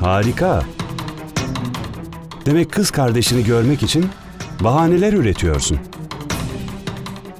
Harika. Demek kız kardeşini görmek için bahaneler üretiyorsun.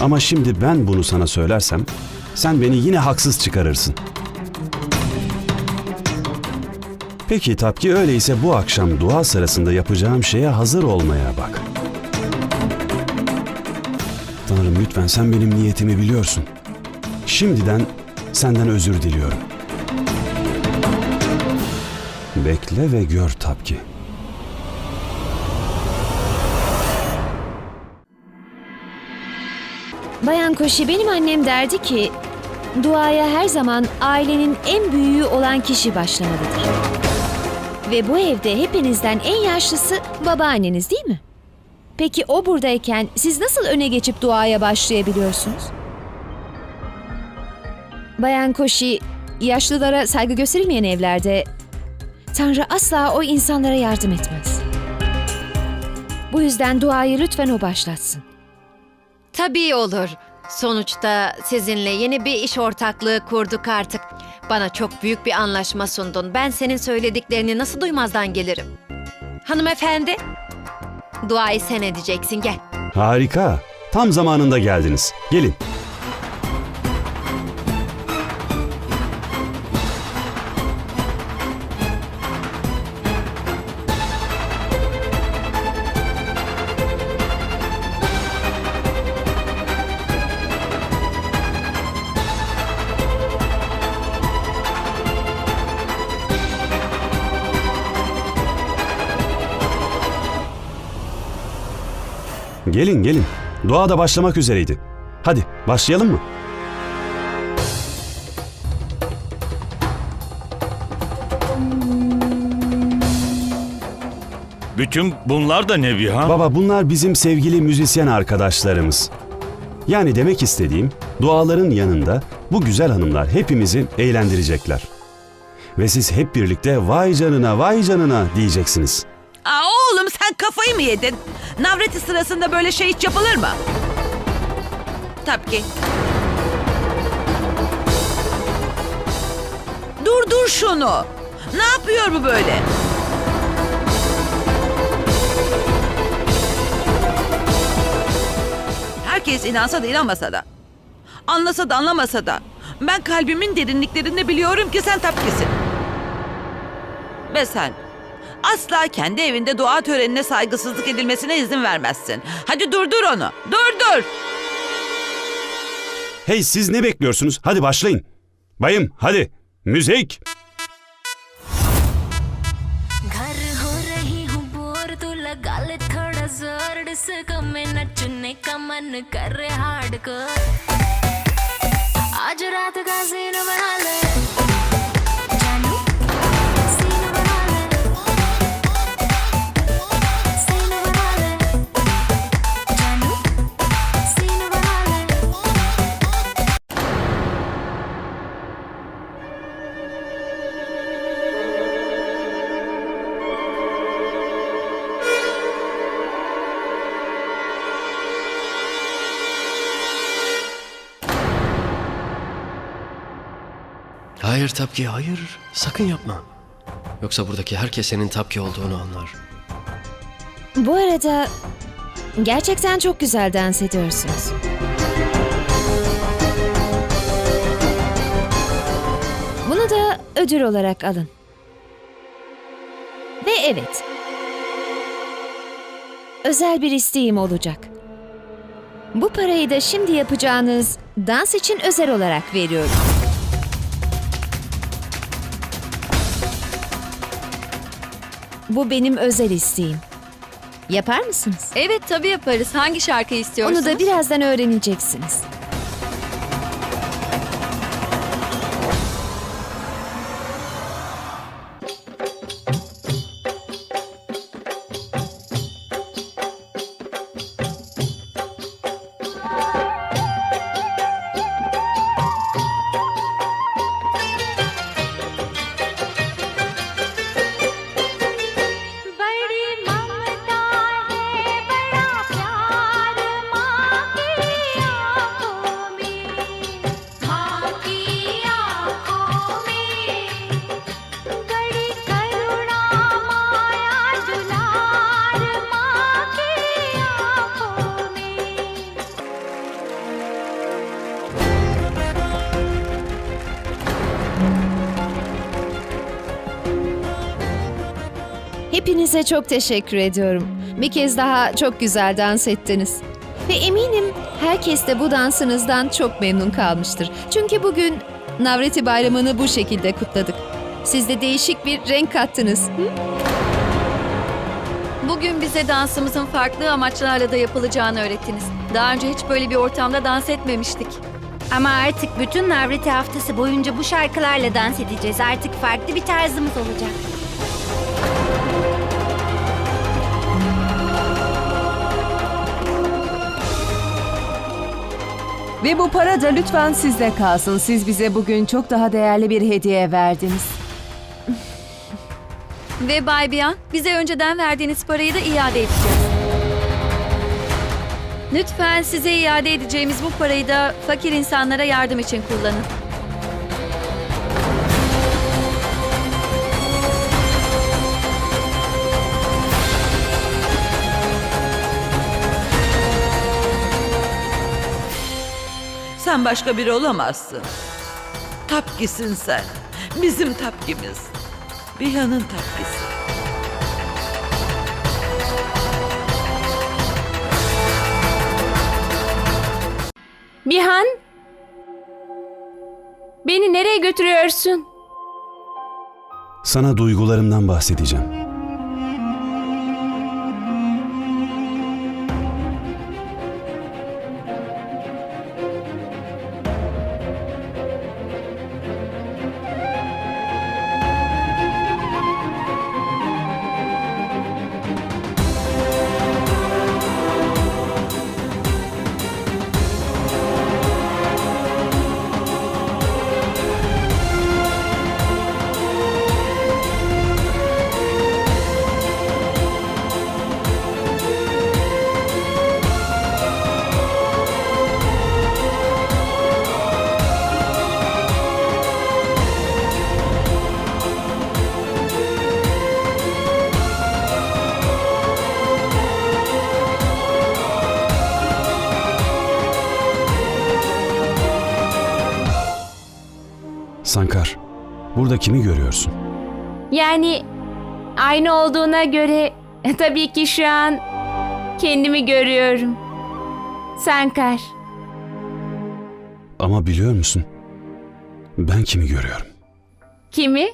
Ama şimdi ben bunu sana söylersem sen beni yine haksız çıkarırsın. Peki Tapki öyleyse bu akşam dua sırasında yapacağım şeye hazır olmaya bak. Tanrım lütfen sen benim niyetimi biliyorsun. Şimdiden senden özür diliyorum. Bekle ve gör Tapki. Bayan Koşi benim annem derdi ki duaya her zaman ailenin en büyüğü olan kişi başlamalıdır. Ve bu evde hepinizden en yaşlısı babaanneniz değil mi? Peki o buradayken siz nasıl öne geçip duaya başlayabiliyorsunuz? Bayan Koşi, yaşlılara saygı gösterilmeyen evlerde Tanrı asla o insanlara yardım etmez. Bu yüzden duayı lütfen o başlatsın. Tabii olur. Sonuçta sizinle yeni bir iş ortaklığı kurduk artık. Bana çok büyük bir anlaşma sundun. Ben senin söylediklerini nasıl duymazdan gelirim? Hanımefendi, duayı sen edeceksin gel. Harika. Tam zamanında geldiniz. Gelin. Gelin gelin. Dua da başlamak üzereydi. Hadi başlayalım mı? Bütün bunlar da ne Vihan? Baba bunlar bizim sevgili müzisyen arkadaşlarımız. Yani demek istediğim duaların yanında bu güzel hanımlar hepimizi eğlendirecekler. Ve siz hep birlikte vay canına vay canına diyeceksiniz. Aa oğlum sen kafayı mı yedin? Navreti sırasında böyle şey hiç yapılır mı? Tabii ki. Dur dur şunu. Ne yapıyor bu böyle? Herkes inansa da inanmasa da. Anlasa da anlamasa da. Ben kalbimin derinliklerinde biliyorum ki sen tapkisin. Ve sen asla kendi evinde dua törenine saygısızlık edilmesine izin vermezsin. Hadi durdur onu. Durdur. Hey siz ne bekliyorsunuz? Hadi başlayın. Bayım hadi. Müzik. घर हो रही हूँ बोर तू लगा ले थोड़ा जोर डिस्को में नचने का मन कर रे हार्ड को आज रात का सीन बना ले Hayır Tapki hayır. Sakın yapma. Yoksa buradaki herkes senin Tapki olduğunu anlar. Bu arada gerçekten çok güzel dans ediyorsunuz. Bunu da ödül olarak alın. Ve evet. Özel bir isteğim olacak. Bu parayı da şimdi yapacağınız dans için özel olarak veriyorum. Bu benim özel isteğim. Yapar mısınız? Evet tabii yaparız. Hangi şarkı istiyorsunuz? Onu da birazdan öğreneceksiniz. Hepinize çok teşekkür ediyorum. Bir kez daha çok güzel dans ettiniz. Ve eminim herkes de bu dansınızdan çok memnun kalmıştır. Çünkü bugün Navreti Bayramı'nı bu şekilde kutladık. Siz de değişik bir renk kattınız. Hı? Bugün bize dansımızın farklı amaçlarla da yapılacağını öğrettiniz. Daha önce hiç böyle bir ortamda dans etmemiştik. Ama artık bütün Navreti haftası boyunca bu şarkılarla dans edeceğiz. Artık farklı bir tarzımız olacak. Ve bu para da lütfen sizde kalsın. Siz bize bugün çok daha değerli bir hediye verdiniz. Ve Bay Bian, bize önceden verdiğiniz parayı da iade edeceğiz. Lütfen size iade edeceğimiz bu parayı da fakir insanlara yardım için kullanın. Sen başka biri olamazsın. Tapkisin sen. Bizim tapkimiz. Bihan'ın tapkisi. Bihan? Beni nereye götürüyorsun? Sana duygularımdan bahsedeceğim. Sankar, burada kimi görüyorsun? Yani aynı olduğuna göre tabii ki şu an kendimi görüyorum. Sankar. Ama biliyor musun? Ben kimi görüyorum? Kimi?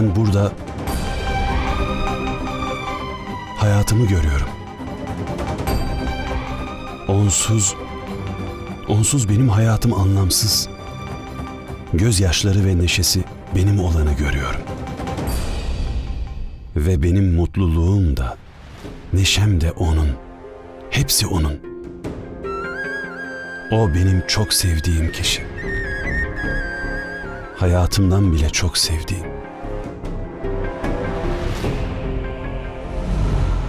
Ben burada hayatımı görüyorum. Onsuz, onsuz benim hayatım anlamsız. Gözyaşları ve neşesi benim olanı görüyorum. Ve benim mutluluğum da, neşem de onun. Hepsi onun. O benim çok sevdiğim kişi. Hayatımdan bile çok sevdiğim.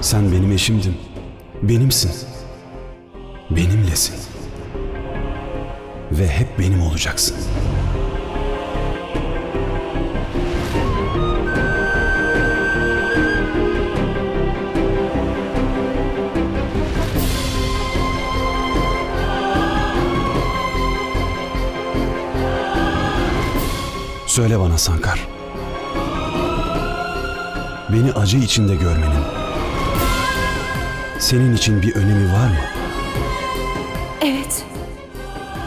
Sen benim eşimdin. Benimsin. Benimlesin. Ve hep benim olacaksın. Söyle bana Sankar. Beni acı içinde görmenin senin için bir önemi var mı? Evet,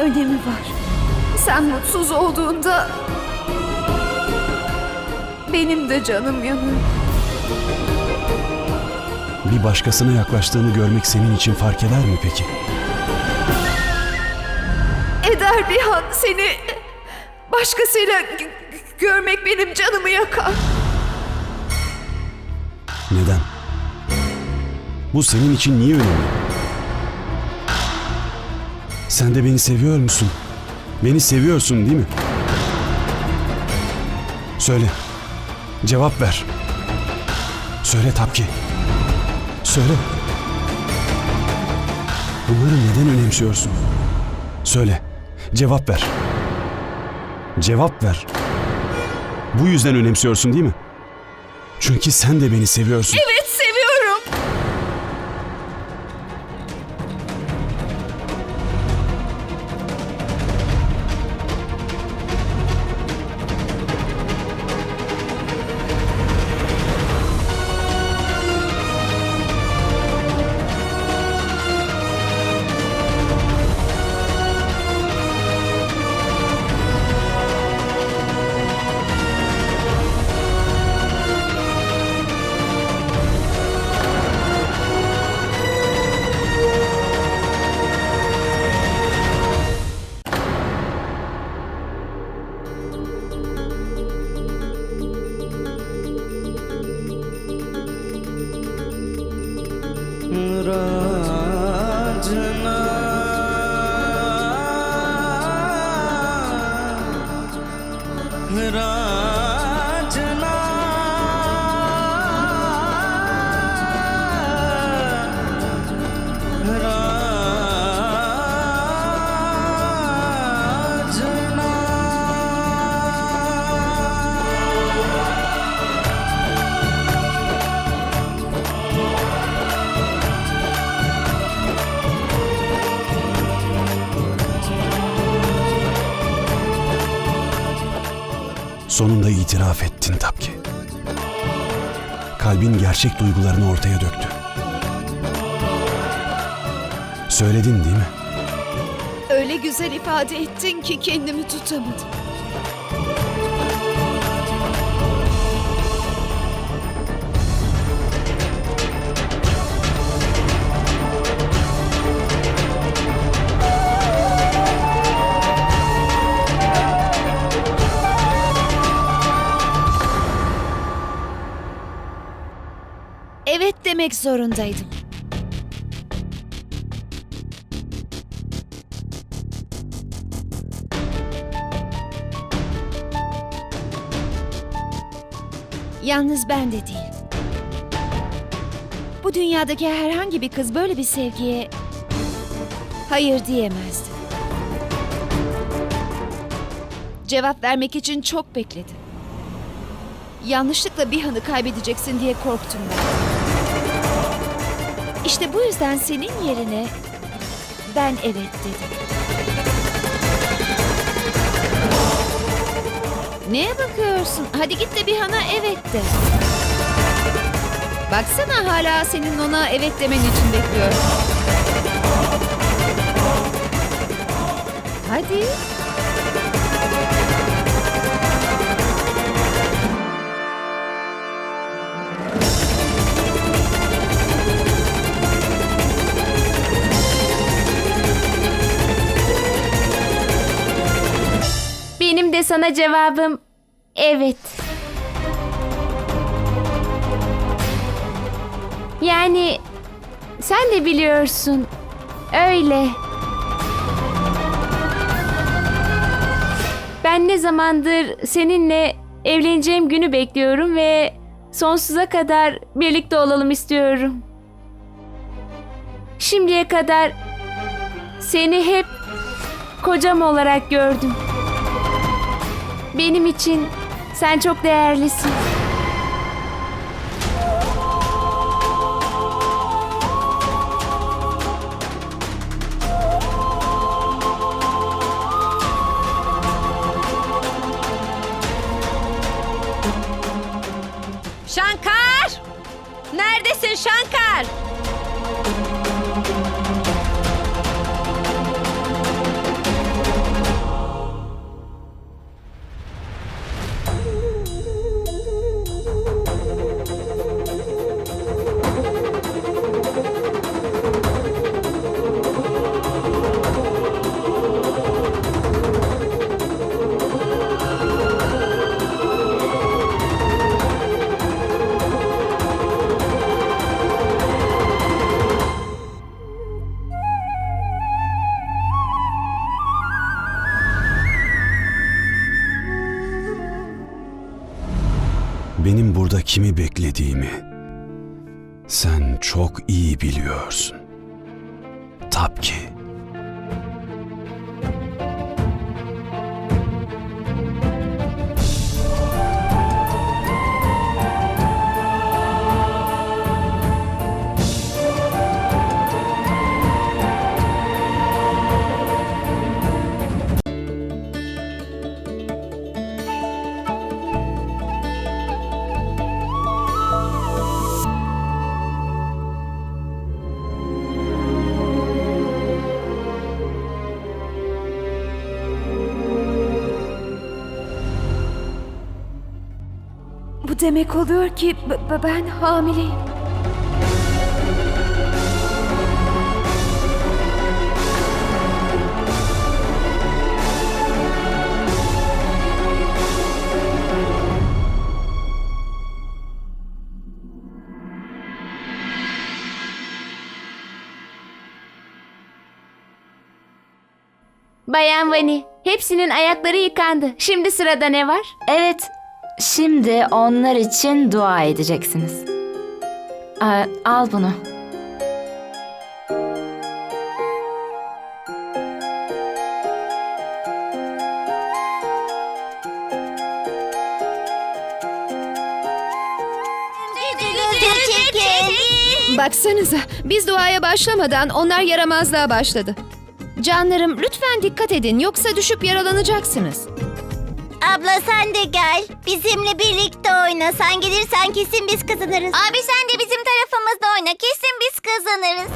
önemi var. Sen mutsuz olduğunda benim de canım yanıyor. Bir başkasına yaklaştığını görmek senin için fark eder mi peki? Eder bir an seni başkasıyla görmek benim canımı yakar. Neden? Bu senin için niye önemli? Sen de beni seviyor musun? Beni seviyorsun değil mi? Söyle. Cevap ver. Söyle Tapki. Söyle. Bunları neden önemsiyorsun? Söyle. Cevap ver. Cevap ver. Bu yüzden önemsiyorsun değil mi? Çünkü sen de beni seviyorsun. Evet that I Kalbin gerçek duygularını ortaya döktü. Söyledin değil mi? Öyle güzel ifade ettin ki kendimi tutamadım. Demek zorundaydım. Yalnız ben de değil. Bu dünyadaki herhangi bir kız böyle bir sevgiye hayır diyemezdi. Cevap vermek için çok bekledim. Yanlışlıkla bir hanı kaybedeceksin diye korktum ben. İşte bu yüzden senin yerine ben evet dedim. Neye bakıyorsun? Hadi git de bir hana evet de. Baksana hala senin ona evet demen için bekliyor. Hadi. Sana cevabım evet. Yani sen de biliyorsun. Öyle. Ben ne zamandır seninle evleneceğim günü bekliyorum ve sonsuza kadar birlikte olalım istiyorum. Şimdiye kadar seni hep kocam olarak gördüm. Benim için sen çok değerlisin. Burada kimi beklediğimi sen çok iyi biliyorsun. Tapki. Bu demek oluyor ki ben hamileyim. Bayan Vani, hepsinin ayakları yıkandı. Şimdi sırada ne var? Evet, şimdi onlar için dua edeceksiniz. Aa, al bunu. Baksanıza biz duaya başlamadan onlar yaramazlığa başladı. Canlarım lütfen dikkat edin yoksa düşüp yaralanacaksınız. Abla sen de gel. Bizimle birlikte oyna. Sen gelirsen kesin biz kazanırız. Abi sen de bizim tarafımızda oyna. Kesin biz kazanırız.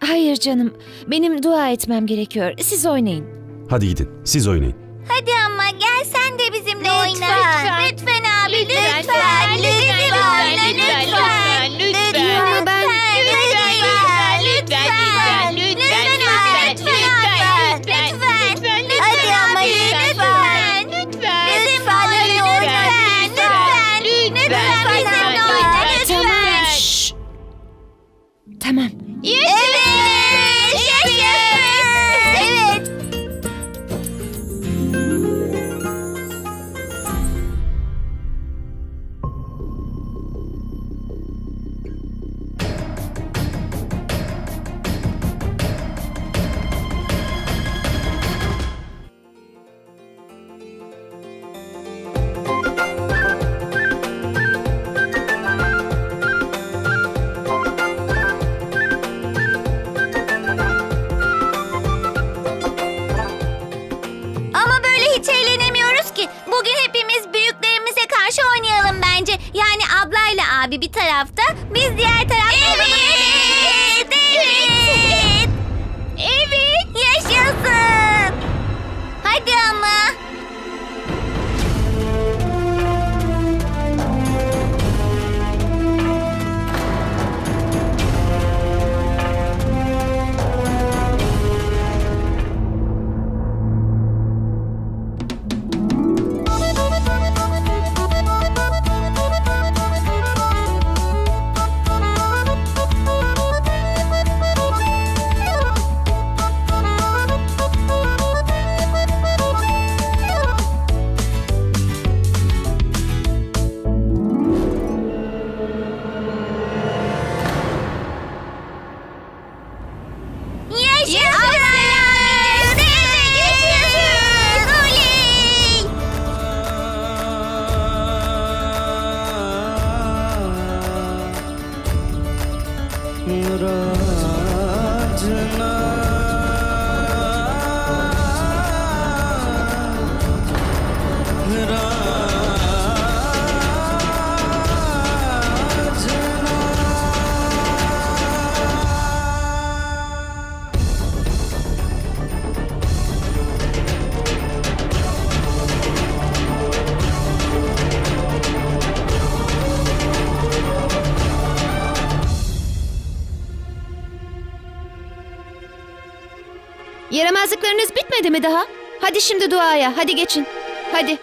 Hayır canım benim dua etmem gerekiyor. Siz oynayın. Hadi gidin, siz oynayın. Hadi ama gel sen de bizimle oyna. Lütfen. Lütfen. Tarafta, biz diğer tarafta. Evet! Evet! Evet! Yaşasın! Hadi ama. Bitmedi mi daha? Hadi şimdi duaya. Hadi geçin. Hadi.